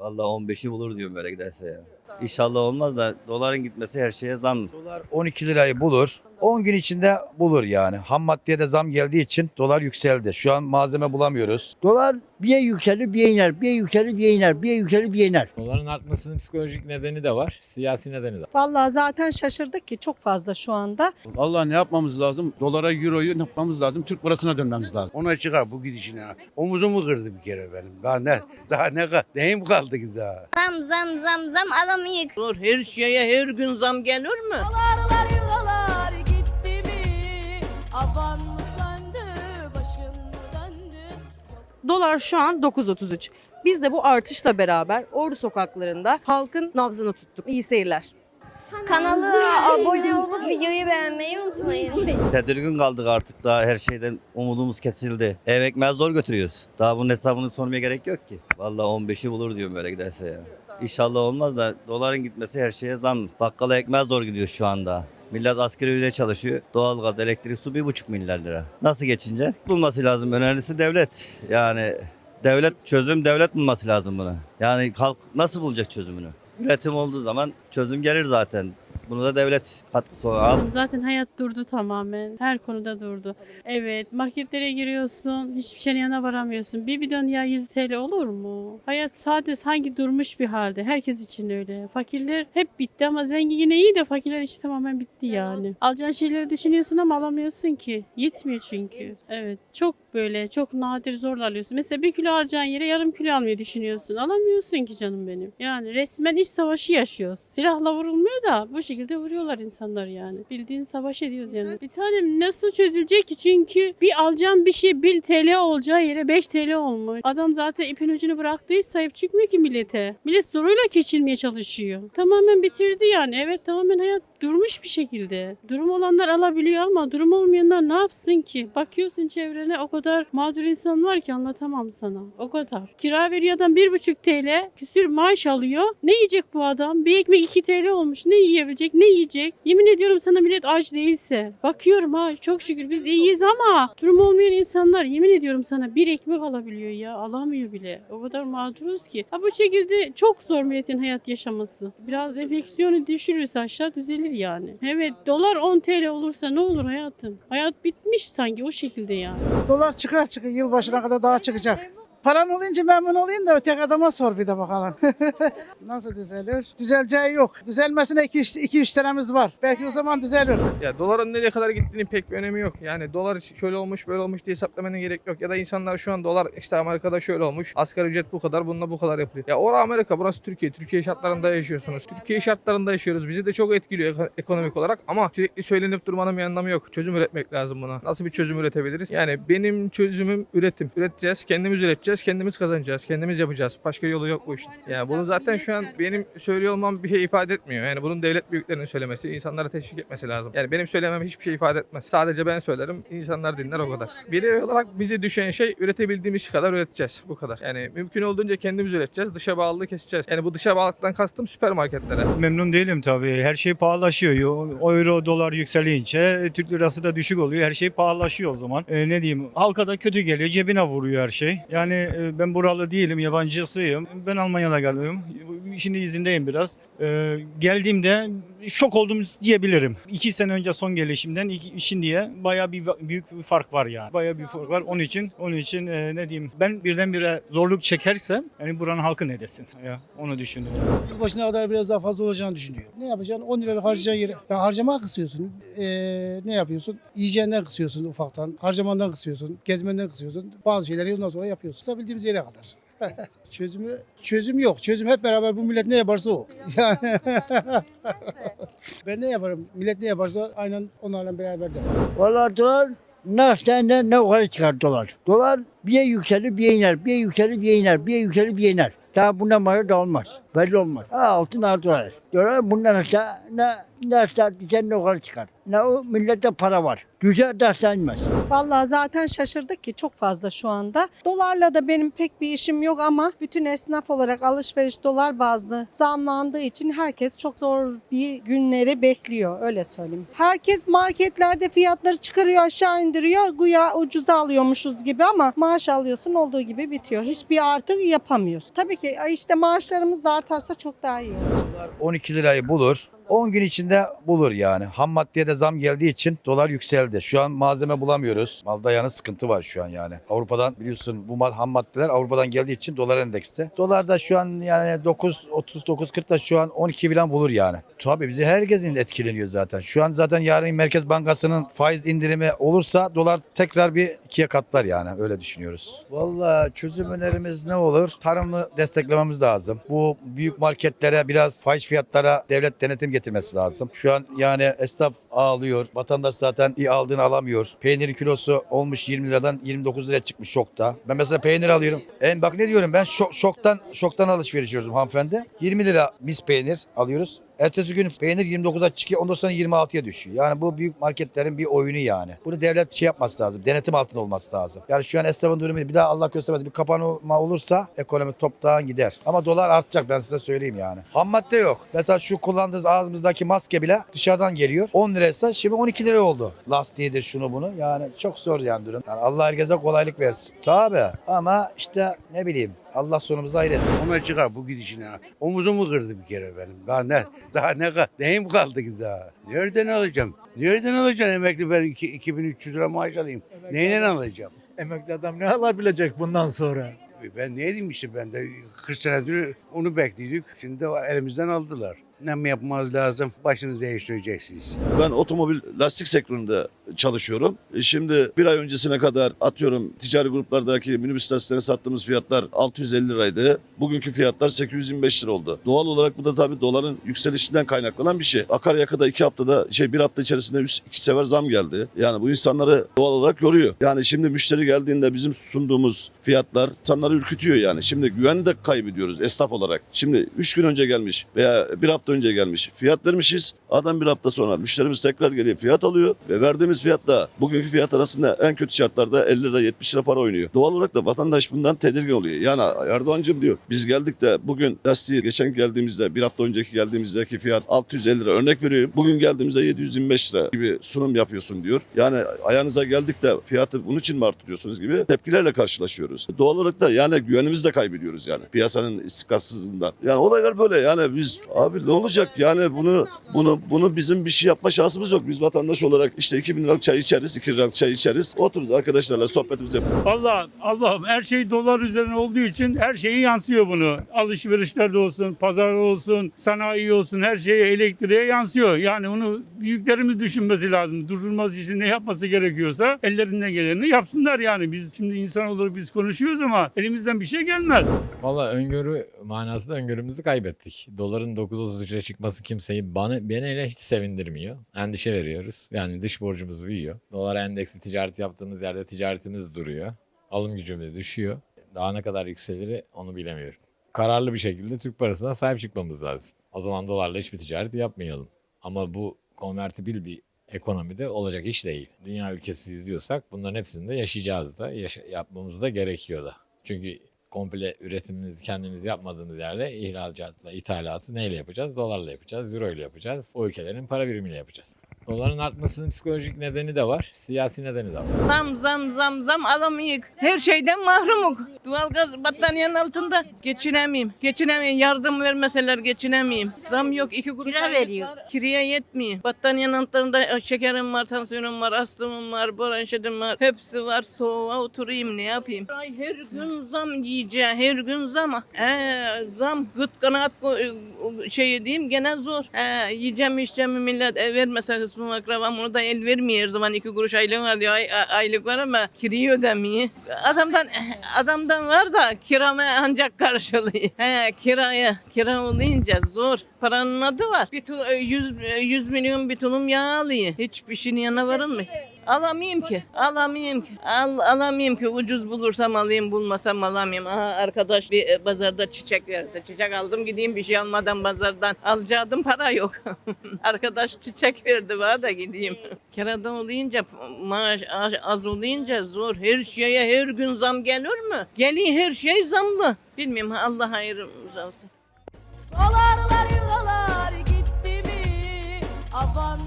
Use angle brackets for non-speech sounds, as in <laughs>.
Vallahi 15'i bulur diyorum böyle giderse ya. İnşallah olmaz da doların gitmesi her şeye zam. Dolar 12 lirayı bulur. 10 gün içinde bulur yani. Ham maddeye de zam geldiği için dolar yükseldi. Şu an malzeme bulamıyoruz. Dolar bir yükselir bir iner, bir yükselir bir iner, bir yükselir bir iner. Doların artmasının psikolojik nedeni de var, siyasi nedeni de. Vallahi zaten şaşırdık ki çok fazla şu anda. Vallahi ne yapmamız lazım? Dolara, euroyu ne yapmamız lazım? Türk parasına dönmemiz lazım. Ona çıkar bu gidişine. Omuzumu kırdı bir kere benim. Daha ne? Daha ne? Neyim kaldı ki daha? Zam zam zam zam alamayık. Olur her şeye her gün zam gelir mi? Dolarlar Dolar şu an 9.33. Biz de bu artışla beraber Ordu sokaklarında halkın nabzını tuttuk. İyi seyirler. Kanala abone olup videoyu beğenmeyi unutmayın. <laughs> Tedirgin kaldık artık daha her şeyden umudumuz kesildi. Ev ekmeği zor götürüyoruz. Daha bunun hesabını sormaya gerek yok ki. Vallahi 15'i bulur diyorum böyle giderse ya. İnşallah olmaz da doların gitmesi her şeye zam. Bakkala ekmeği zor gidiyor şu anda. Millet asgari ücret çalışıyor. Doğalgaz, elektrik, su bir buçuk milyar lira. Nasıl geçince? Bulması lazım. Önerisi devlet. Yani devlet çözüm devlet bulması lazım buna. Yani halk nasıl bulacak çözümünü? Üretim olduğu zaman çözüm gelir zaten. Bunu da devlet katkısı al. Zaten hayat durdu tamamen. Her konuda durdu. Evet marketlere giriyorsun. Hiçbir şeyin yanına varamıyorsun. Bir bidon yağ 100 TL olur mu? Hayat sadece sanki durmuş bir halde. Herkes için öyle. Fakirler hep bitti ama zengin yine iyi de fakirler işi tamamen bitti yani. Alacağın şeyleri düşünüyorsun ama alamıyorsun ki. Yetmiyor çünkü. Evet çok böyle çok nadir zorla alıyorsun. Mesela bir kilo alacağın yere yarım kilo almayı düşünüyorsun. Alamıyorsun ki canım benim. Yani resmen iç savaşı yaşıyoruz. Silahla vurulmuyor da bu şekilde vuruyorlar insanlar yani. Bildiğin savaş ediyoruz yani. Bir tanem nasıl çözülecek ki? Çünkü bir alacağım bir şey 1 TL olacağı yere 5 TL olmuş. Adam zaten ipin ucunu bıraktığı hiç sahip çıkmıyor ki millete. Millet zoruyla geçinmeye çalışıyor. Tamamen bitirdi yani. Evet tamamen hayat durmuş bir şekilde. Durum olanlar alabiliyor ama durum olmayanlar ne yapsın ki? Bakıyorsun çevrene o kadar mağdur insan var ki anlatamam sana. O kadar. Kira veriyor adam 1,5 TL. Küsür maaş alıyor. Ne yiyecek bu adam? Bir ekmek 2 TL olmuş. Ne yiyebilecek? Ne yiyecek? Yemin ediyorum sana millet aç değilse. Bakıyorum ha çok şükür biz iyiyiz ama durum olmayan insanlar yemin ediyorum sana bir ekmek alabiliyor ya. Alamıyor bile. O kadar mağduruz ki. Ha bu şekilde çok zor milletin hayat yaşaması. Biraz enfeksiyonu düşürürse aşağı düzelir yani. Evet dolar 10 TL olursa ne olur hayatım? Hayat bitmiş sanki o şekilde yani. Dolar çıkar çıkar yılbaşına kadar daha çıkacak. Paran olunca memnun olayım da öteki adama sor bir de bakalım. <laughs> Nasıl düzelir? Düzeleceği yok. Düzelmesine 2-3 senemiz var. Belki o zaman düzelir. Ya doların nereye kadar gittiğinin pek bir önemi yok. Yani dolar şöyle olmuş böyle olmuş diye hesaplamana gerek yok. Ya da insanlar şu an dolar işte Amerika'da şöyle olmuş. Asgari ücret bu kadar bununla bu kadar yapılıyor. Ya orası Amerika burası Türkiye. Türkiye şartlarında yaşıyorsunuz. Türkiye şartlarında yaşıyoruz. Bizi de çok etkiliyor eko- ekonomik olarak. Ama sürekli söylenip durmanın bir anlamı yok. Çözüm üretmek lazım buna. Nasıl bir çözüm üretebiliriz? Yani benim çözümüm üretim. Üreteceğiz. Kendimiz üreteceğiz. Kendimiz kazanacağız. Kendimiz yapacağız. Başka yolu yok bu işin. Yani bunu zaten şu an benim söylüyor olmam bir şey ifade etmiyor. Yani bunun devlet büyüklerinin söylemesi, insanlara teşvik etmesi lazım. Yani benim söylemem hiçbir şey ifade etmez. Sadece ben söylerim, insanlar dinler o kadar. Birey olarak bize düşen şey üretebildiğimiz kadar üreteceğiz. Bu kadar. Yani mümkün olduğunca kendimiz üreteceğiz. Dışa bağlılığı keseceğiz. Yani bu dışa bağlılıktan kastım süpermarketlere. Memnun değilim tabii. Her şey pahalaşıyor. Euro, dolar yükselince Türk lirası da düşük oluyor. Her şey pahalaşıyor o zaman. E, ne diyeyim? Halka da kötü geliyor. Cebine vuruyor her şey. Yani e, ben buralı değilim. Yabancısıyım. Ben Almanya'da geldim. Şimdi izindeyim biraz. E, geldiğimde şok oldum diyebilirim. İki sene önce son gelişimden iki- şimdiye bayağı bir büyük bir fark var yani. Bayağı bir fark var. Onun için onun için e, ne diyeyim? Ben birdenbire zorluk çekersem yani buranın halkı ne desin? Ya onu düşünüyorum. Yılbaşına kadar biraz daha fazla olacağını düşünüyor. Ne yapacaksın? 10 liralık harcayacağın yere. Ya harcama kısıyorsun. Ee, ne yapıyorsun? Yiyeceğinden kısıyorsun ufaktan. Harcamandan kısıyorsun. Gezmenden kısıyorsun. Bazı şeyleri ondan sonra yapıyorsun. Kısabildiğimiz yere kadar. <laughs> Çözümü çözüm yok. Çözüm hep beraber bu millet ne yaparsa o. Yani <laughs> ben ne yaparım? Millet ne yaparsa aynen onlarla beraber de. Vallahi dolar ne senden ne yukarı çıkar dolar. Dolar bir yükselir bir iner, bir yükselir bir iner, bir yükselir bir iner. Daha bundan başka da olmaz. Belli olmaz. Ha, altın artı dolar. Dolar bundan aşağı ne Dersler düzenli yukarı çıkar. Ne o millette para var. Güzel dersler inmez. Vallahi zaten şaşırdık ki çok fazla şu anda. Dolarla da benim pek bir işim yok ama bütün esnaf olarak alışveriş dolar bazlı zamlandığı için herkes çok zor bir günleri bekliyor öyle söyleyeyim. Herkes marketlerde fiyatları çıkarıyor aşağı indiriyor güya ucuza alıyormuşuz gibi ama maaş alıyorsun olduğu gibi bitiyor. Hiçbir artı yapamıyoruz. Tabii ki işte maaşlarımız da artarsa çok daha iyi olur. 12 lirayı bulur. 10 gün içinde bulur yani. Ham maddeye de zam geldiği için dolar yükseldi. Şu an malzeme bulamıyoruz. Malda yani sıkıntı var şu an yani. Avrupa'dan biliyorsun bu mal, ham maddeler Avrupa'dan geldiği için dolar endekste. Dolar da şu an yani 9 39 40 da şu an 12 falan bulur yani. Tabii bizi herkesin etkileniyor zaten. Şu an zaten yarın Merkez Bankası'nın faiz indirimi olursa dolar tekrar bir ikiye katlar yani öyle düşünüyoruz. Vallahi çözüm önerimiz ne olur? Tarımı desteklememiz lazım. Bu büyük marketlere biraz fahiş fiyatlara devlet denetim getirmesi lazım. Şu an yani esnaf ağlıyor. Vatandaş zaten bir aldığını alamıyor. Peynirin kilosu olmuş 20 liradan 29 liraya çıkmış şokta. Ben mesela peynir alıyorum. En bak ne diyorum ben şok, şoktan şoktan alışveriş yapıyoruz hanımefendi. 20 lira mis peynir alıyoruz. Ertesi gün peynir 29'a çıkıyor ondan sonra 26'ya düşüyor. Yani bu büyük marketlerin bir oyunu yani. Bunu devlet şey yapması lazım. Denetim altında olması lazım. Yani şu an esnafın durumu bir daha Allah göstermez bir kapanma olursa ekonomi toptan gider. Ama dolar artacak ben size söyleyeyim yani. Ham madde yok. Mesela şu kullandığınız ağzımızdaki maske bile dışarıdan geliyor. 10 liraysa şimdi 12 lira oldu. Lastiğidir şunu bunu. Yani çok zor yani durum. Yani Allah herkese kolaylık versin. Tabii ama işte ne bileyim Allah sonumuzu hayır etsin. Ona çıkar bu gidişine. Omuzumu kırdı bir kere benim. Daha ne? Daha ne kadar? Neyim kaldı ki daha? Nereden alacağım? Nereden alacağım emekli ben iki- 2300 lira maaş alayım. Neyle alacağım? Emekli adam ne alabilecek bundan sonra? Ben ne diyeyim işte ben de 40 senedir onu bekliyorduk. Şimdi o elimizden aldılar. Ne mi yapmamız lazım? Başını değiştireceksiniz. Ben otomobil lastik sektöründe çalışıyorum. E, Şimdi bir ay öncesine kadar atıyorum ticari gruplardaki minibüs lastiklerini sattığımız fiyatlar 650 liraydı. Bugünkü fiyatlar 825 lira oldu. Doğal olarak bu da tabii doların yükselişinden kaynaklanan bir şey. Akaryakıda iki haftada şey bir hafta içerisinde üç, iki sefer zam geldi. Yani bu insanları doğal olarak yoruyor. Yani şimdi müşteri geldiğinde bizim sunduğumuz fiyatlar insanları ürkütüyor yani. Şimdi güven de kaybediyoruz esnaf olarak. Şimdi 3 gün önce gelmiş veya bir hafta önce gelmiş. Fiyat vermişiz. Adam bir hafta sonra müşterimiz tekrar geliyor fiyat alıyor ve verdiğimiz fiyatla bugünkü fiyat arasında en kötü şartlarda 50 lira 70 lira para oynuyor. Doğal olarak da vatandaş bundan tedirgin oluyor. Yani Erdoğan'cım diyor biz geldik de bugün lastiği geçen geldiğimizde bir hafta önceki geldiğimizdeki fiyat 650 lira örnek veriyorum. Bugün geldiğimizde 725 lira gibi sunum yapıyorsun diyor. Yani ayağınıza geldik de fiyatı bunun için mi arttırıyorsunuz gibi tepkilerle karşılaşıyoruz. Doğal olarak da yani güvenimizi de kaybediyoruz yani piyasanın istikrarsızlığından. Yani olaylar böyle yani biz abi ne olacak yani bunu bunu bunu bizim bir şey yapma şansımız yok. Biz vatandaş olarak işte 2000 liralık çay içeriz, 2 liralık çay içeriz. Otururuz arkadaşlarla sohbetimizi yaparız. Allah Allah'ım her şey dolar üzerine olduğu için her şeyi yansıyor bunu. Alışverişlerde olsun, pazar olsun, sanayi olsun her şeye elektriğe yansıyor. Yani bunu büyüklerimiz düşünmesi lazım. Durdurması için ne yapması gerekiyorsa ellerinden geleni yapsınlar yani. Biz şimdi insan olarak biz konuşuyoruz ama elimizden bir şey gelmez. Valla öngörü manasında öngörümüzü kaybettik. Doların 9.33'e çıkması kimseyi bana beni hele hiç sevindirmiyor. Endişe veriyoruz. Yani dış borcumuz büyüyor. Dolar endeksli ticaret yaptığımız yerde ticaretimiz duruyor. Alım gücümüz düşüyor. Daha ne kadar yükselir onu bilemiyorum. Kararlı bir şekilde Türk parasına sahip çıkmamız lazım. O zaman dolarla hiçbir ticaret yapmayalım. Ama bu konvertibil bir ekonomide olacak iş değil. Dünya ülkesi izliyorsak bunların hepsini de yaşayacağız da, yaşa- yapmamız da gerekiyor da. Çünkü komple üretimimizi kendimiz yapmadığımız yerde ihracatla, ithalatı neyle yapacağız? Dolarla yapacağız, euro ile yapacağız. O ülkelerin para birimiyle yapacağız. Doların artmasının psikolojik nedeni de var, siyasi nedeni de var. Zam zam zam zam alamıyık. Her şeyden mahrumuk. Doğalgaz battaniyenin altında geçinemeyim. Geçinemeyim. Yardım vermeseler geçinemeyim. Zam yok. iki kuruş Kira veriyor. Kiraya yetmiyor. Battaniyenin altında e, şekerim var, tansiyonum var, astımım var, bronşitim var. Hepsi var. Soğuğa oturayım ne yapayım? Ay her gün zam yiyeceğim. Her gün zam. Ee, zam. Gıt kanaat şey diyeyim gene zor. Ee, yiyeceğim içeceğim millet e, vermese kısmım akrabam onu da el vermiyor zaman iki kuruş aylığım var diyor. Ay, ay- aylık var ama kirayı ödemiyor. Adamdan adamdan var da kiramı ancak karşılıyor. He kiraya kira olunca zor. Paranın adı var. Bir tu, 100, 100 milyon bir tulum yağ alıyor. Hiçbir şeyin yanına varın mı? Alamayayım ki. Alamayayım ki. Al, alamayayım ki. Ucuz bulursam alayım, bulmasam alamayayım. Aha arkadaş bir e, pazarda çiçek verdi. Çiçek aldım gideyim bir şey almadan pazardan. Alacaktım para yok. <laughs> arkadaş çiçek verdi bana da gideyim. Kirada olunca maaş az- az olunca zor. Her şeye her gün zam gelir mi? Geliyor her şey zamlı. Bilmiyorum Allah hayrımız olsun. Dolarlar eurolar gitti mi? Aman